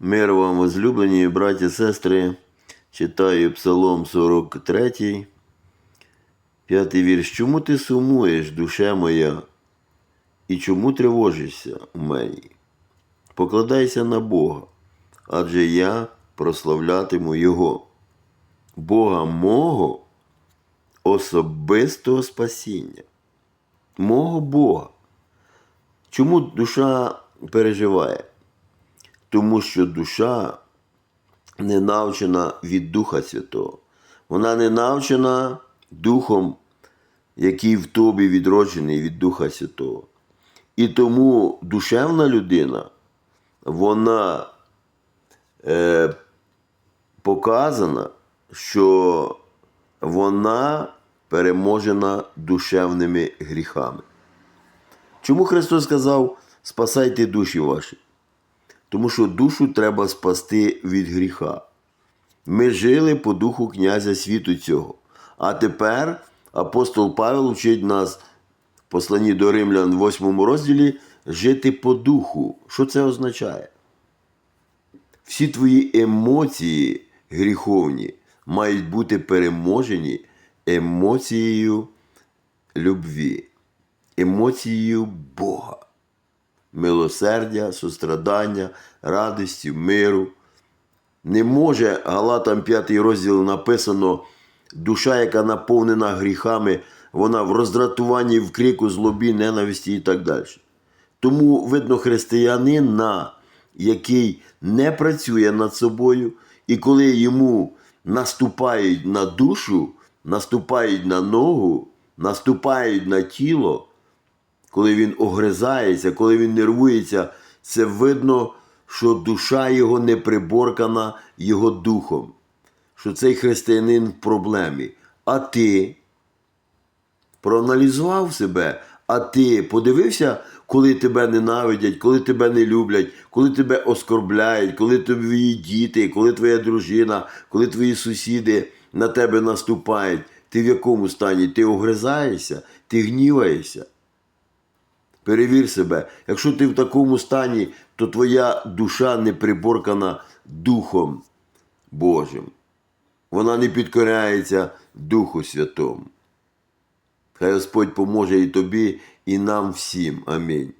Мир вам, возлюблені браті сестри. Читаю Псалом 43, п'ятий вірш. Чому ти сумуєш, душе моя, і чому тривожишся у мені? Покладайся на Бога, адже я прославлятиму Його, Бога мого особистого спасіння, мого Бога. Чому душа переживає? Тому що душа не навчена від Духа Святого. Вона не навчена Духом, який в тобі відроджений від Духа Святого. І тому душевна людина, вона е, показана, що вона переможена душевними гріхами. Чому Христос сказав, спасайте душі ваші? Тому що душу треба спасти від гріха. Ми жили по духу князя світу цього. А тепер апостол Павел вчить нас в посланні до римлян, в 8 розділі, жити по духу. Що це означає? Всі твої емоції гріховні мають бути переможені емоцією любві, емоцією Бога милосердя, сострадання, радості, миру. Не може Галатам 5 розділ написано, душа, яка наповнена гріхами, вона в роздратуванні, в крику, злобі, ненависті і так далі. Тому видно християнина, який не працює над собою, і коли йому наступають на душу, наступають на ногу, наступають на тіло, коли він огризається, коли він нервується, це видно, що душа його не приборкана його духом, що цей християнин в проблемі. А ти проаналізував себе, а ти подивився, коли тебе ненавидять, коли тебе не люблять, коли тебе оскорбляють, коли твої діти, коли твоя дружина, коли твої сусіди на тебе наступають. Ти в якому стані? Ти огризаєшся, ти гніваєшся. Перевір себе. Якщо ти в такому стані, то твоя душа не приборкана Духом Божим. Вона не підкоряється Духу Святому. Хай Господь поможе і тобі, і нам всім. Амінь.